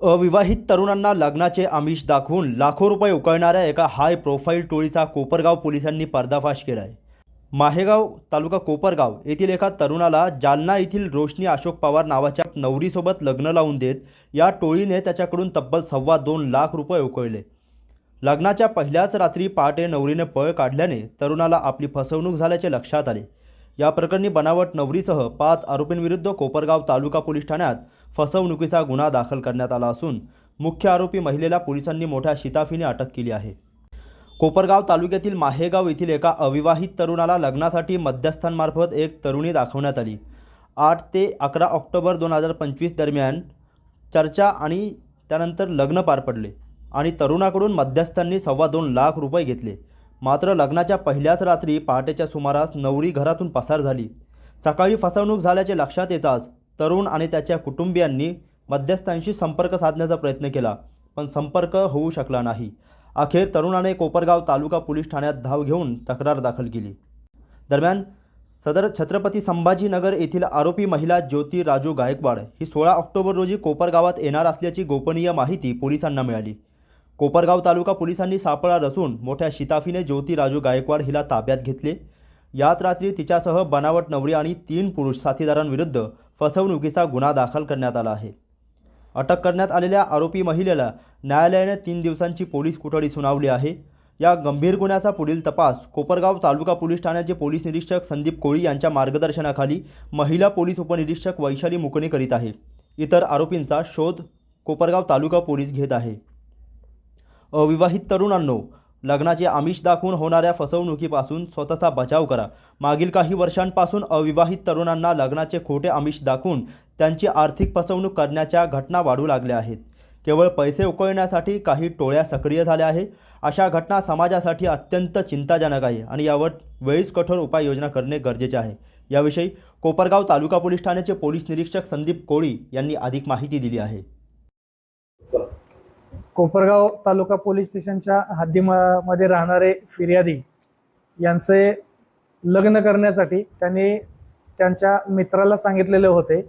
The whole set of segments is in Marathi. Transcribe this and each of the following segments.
अविवाहित तरुणांना लग्नाचे आमिष दाखवून लाखो रुपये उकळणाऱ्या एका हाय प्रोफाईल टोळीचा कोपरगाव पोलिसांनी पर्दाफाश केला आहे माहेगाव तालुका कोपरगाव येथील एका तरुणाला जालना येथील रोशनी अशोक पवार नावाच्या नवरीसोबत लग्न लावून देत या टोळीने त्याच्याकडून तब्बल सव्वा दोन लाख रुपये उकळले. लग्नाच्या पहिल्याच रात्री पहाटे नवरीने पळ काढल्याने तरुणाला आपली फसवणूक झाल्याचे लक्षात आले. या प्रकरणी बनावट नवरीसह पाच आरोपींविरुद्ध कोपरगाव तालुका पोलीस ठाण्यात फसवणुकीचा गुन्हा दाखल करण्यात आला असून मुख्य आरोपी महिलेला पोलिसांनी मोठ्या शिताफीने अटक केली आहे. कोपरगाव तालुक्यातील माहेगाव येथील एका अविवाहित तरुणाला लग्नासाठी मध्यस्थांमार्फत एक तरुणी दाखवण्यात आली. आठ ते अकरा ऑक्टोबर दोन हजार पंचवीस दरम्यान चर्चा आणि त्यानंतर लग्न पार पडले आणि तरुणाकडून मध्यस्थांनी सव्वा दोन लाख रुपये घेतले. मात्र लग्नाच्या पहिल्याच रात्री पहाटेच्या सुमारास नवरी घरातून पसार झाली. सकाळी फसवणूक झाल्याचे लक्षात येताच तरुण आणि त्याच्या कुटुंबियांनी मध्यस्थांशी संपर्क साधण्याचा प्रयत्न केला पण संपर्क होऊ शकला नाही. अखेर तरुणाने कोपरगाव तालुका पोलीस ठाण्यात धाव घेऊन तक्रार दाखल केली. दरम्यान सदर छत्रपती संभाजीनगर येथील आरोपी महिला ज्योती राजू गायकवाड ही सोळा ऑक्टोबर रोजी कोपरगावात येणार असल्याची गोपनीय माहिती पोलिसांना मिळाली. कोपरगाव तालुका पोलिसांनी सापळा रचून मोठ्या शिताफीने ज्योती राजू गायकवाड हिला ताब्यात घेतले. याच रात्री तिच्यासह बनावट नवरी आणि तीन पुरुष साथीदारांविरुद्ध फसवणुकीचा गुन्हा दाखल करण्यात आला आहे. अटक करण्यात आलेल्या आरोपी महिलेला न्यायालयाने तीन दिवसांची पोलीस कोठडी सुनावली आहे. या गंभीर गुन्ह्याचा पुढील तपास कोपरगाव तालुका पोलीस ठाण्याचे पोलीस निरीक्षक संदीप कोळी यांच्या मार्गदर्शनाखाली महिला पोलीस उपनिरीक्षक वैशाली मुकणे करीत आहे. इतर आरोपींचा शोध कोपरगाव तालुका पोलीस घेत आहे. अविवाहित तरुणांनो लग्नाचे आमिष दाखवून होणाऱ्या फसवणुकीपासून स्वतःचा बचाव करा. मागील काही वर्षांपासून अविवाहित तरुणांना लग्नाचे खोटे आमिष दाखवून त्यांची आर्थिक फसवणूक करण्याच्या घटना वाढू लागल्या आहेत. केवळ पैसे उकळण्यासाठी काही टोळ्या सक्रिय झाल्या आहे अशा घटना समाजासाठी अत्यंत चिंताजनक आहे आणि यावर वेळीच कठोर उपाययोजना करणे गरजेचे आहे. याविषयी कोपरगाव तालुका पोलीस ठाण्याचे पोलीस निरीक्षक संदीप कोळी यांनी अधिक माहिती दिली आहे. कोपरगाव तालुका पोलीस स्टेशनच्या हद्दीमध्ये राहणारे फिर्यादी यांचे लग्न करण्यासाठी त्यांनी त्यांच्या मित्राला सांगितलेले होते.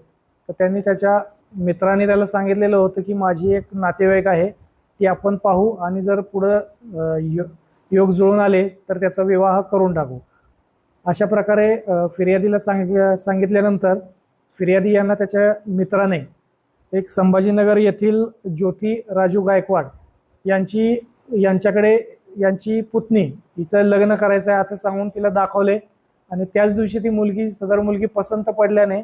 तर त्यांनी त्याच्या मित्राने त्याला सांगितलेलं होतं की माझी एक नातेवाईक आहे ती आपण पाहू आणि जर पुढं यो योग जुळून आले तर त्याचा विवाह करून टाकू. अशा प्रकारे फिर्यादीला सांग सांगितल्यानंतर फिर्यादी यांना त्याच्या मित्राने एक संभाजीनगर येथील ज्योती राजू गायकवाड यांची यांच्याकडे यांची पुतणी हिचं लग्न करायचं आहे असं सांगून तिला दाखवले. आणि त्याच दिवशी ती मुलगी सदर मुलगी पसंत पडल्याने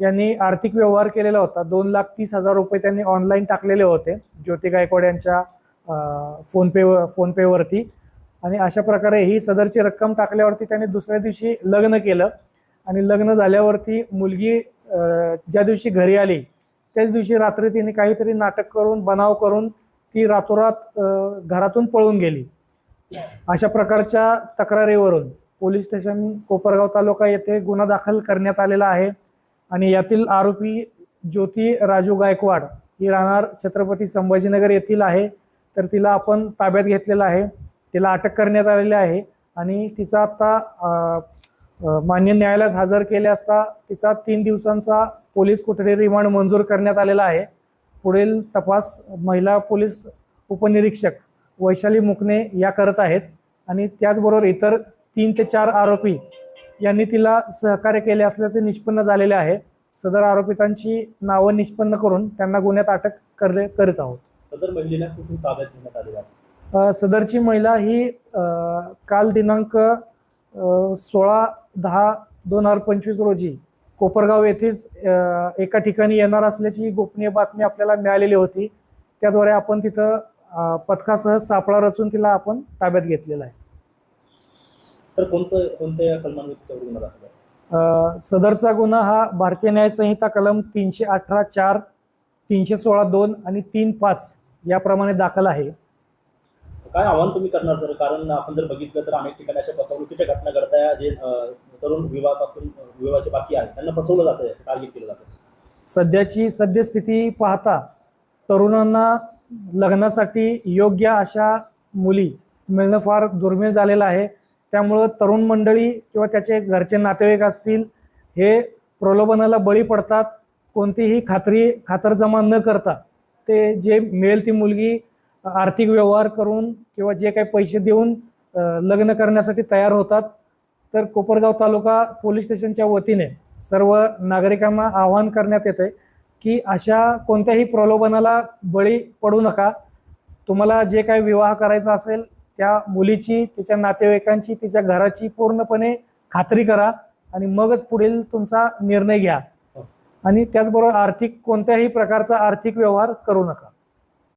यांनी आर्थिक व्यवहार केलेला होता. दोन लाख तीस हजार रुपये त्यांनी ऑनलाईन टाकलेले होते ज्योती गायकवाड यांच्या फोनपे फोनपेवरती. आणि अशा प्रकारे ही सदरची रक्कम टाकल्यावरती त्यांनी दुसऱ्या दिवशी लग्न केलं. आणि लग्न झाल्यावरती मुलगी ज्या दिवशी घरी आली त्याच दिवशी रात्री तिने काहीतरी नाटक करून बनाव करून ती रातोरात घरातून पळून गेली. अशा प्रकारच्या तक्रारीवरून पोलीस स्टेशन कोपरगाव तालुका येथे गुन्हा दाखल करण्यात आलेला आहे आणि यातील आरोपी ज्योती राजू गायकवाड ही राहणार छत्रपती संभाजीनगर येथील आहे. तर तिला आपण ताब्यात घेतलेलं आहे. तिला अटक करण्यात आलेली आहे आणि तिचा आत्ता मान्य न्यायालयात हजर केले असता तिचा तीन दिवसांचा पोलीस कोठडी रिमांड मंजूर करण्यात आलेला आहे. पुढील तपास महिला पोलीस उपनिरीक्षक वैशाली मुकणे या करत आहेत आणि त्याचबरोबर इतर तीन ते चार आरोपी यांनी तिला सहकार्य केले असल्याचे निष्पन्न झालेले आहे. सदर आरोपितांची नावं निष्पन्न करून त्यांना गुन्ह्यात अटक करले करीत आहोत. सदर महिलेला कुठून ताब्यात घेण्यात सदरची महिला ही काल दिनांक सोळा दहा दोन हजार पंचवीस रोजी कोपरगाव येथेच एका ठिकाणी येणार असल्याची गोपनीय बातमी आपल्याला मिळालेली होती. त्याद्वारे आपण तिथं पथकासह सापळा रचून तिला आपण ताब्यात घेतलेला आहे. तर कोणतं कोणत्या कलमांवर सदरचा गुन्हा हा भारतीय न्याय संहिता कलम तीनशे अठरा चार तीनशे सोळा दोन आणि तीन पाच याप्रमाणे दाखल आहे. काय आव्हान तुम्ही करणार सर? कारण आपण जर बघितलं तर अनेक ठिकाणी अशा फसवणुकीच्या घटना घडताय जे तरुण विवाहापासून विवाहाचे बाकी आहेत. त्यांना फसवलं जातं असं टार्गेट केलं जातं सध्याची सद्यस्थिती पाहता तरुणांना लग्नासाठी योग्य अशा मुली मिळणं फार दुर्मिळ झालेलं आहे. त्यामुळं तरुण मंडळी किंवा त्याचे घरचे नातेवाईक असतील हे प्रलोभनाला बळी पडतात. कोणतीही खात्री खातरजमा न करता ते जे मिळेल ती मुलगी आर्थिक व्यवहार करून किंवा जे काही पैसे देऊन लग्न करण्यासाठी तयार होतात. तर कोपरगाव तालुका पोलीस स्टेशनच्या वतीने सर्व नागरिकांना आवाहन करण्यात येते की अशा कोणत्याही प्रलोभनाला बळी पडू नका. तुम्हाला जे काही विवाह करायचा असेल त्या मुलीची तिच्या नातेवाईकांची तिच्या घराची पूर्णपणे खात्री करा आणि मगच पुढील तुमचा निर्णय घ्या. आणि त्याचबरोबर आर्थिक कोणत्याही प्रकारचा आर्थिक व्यवहार करू नका.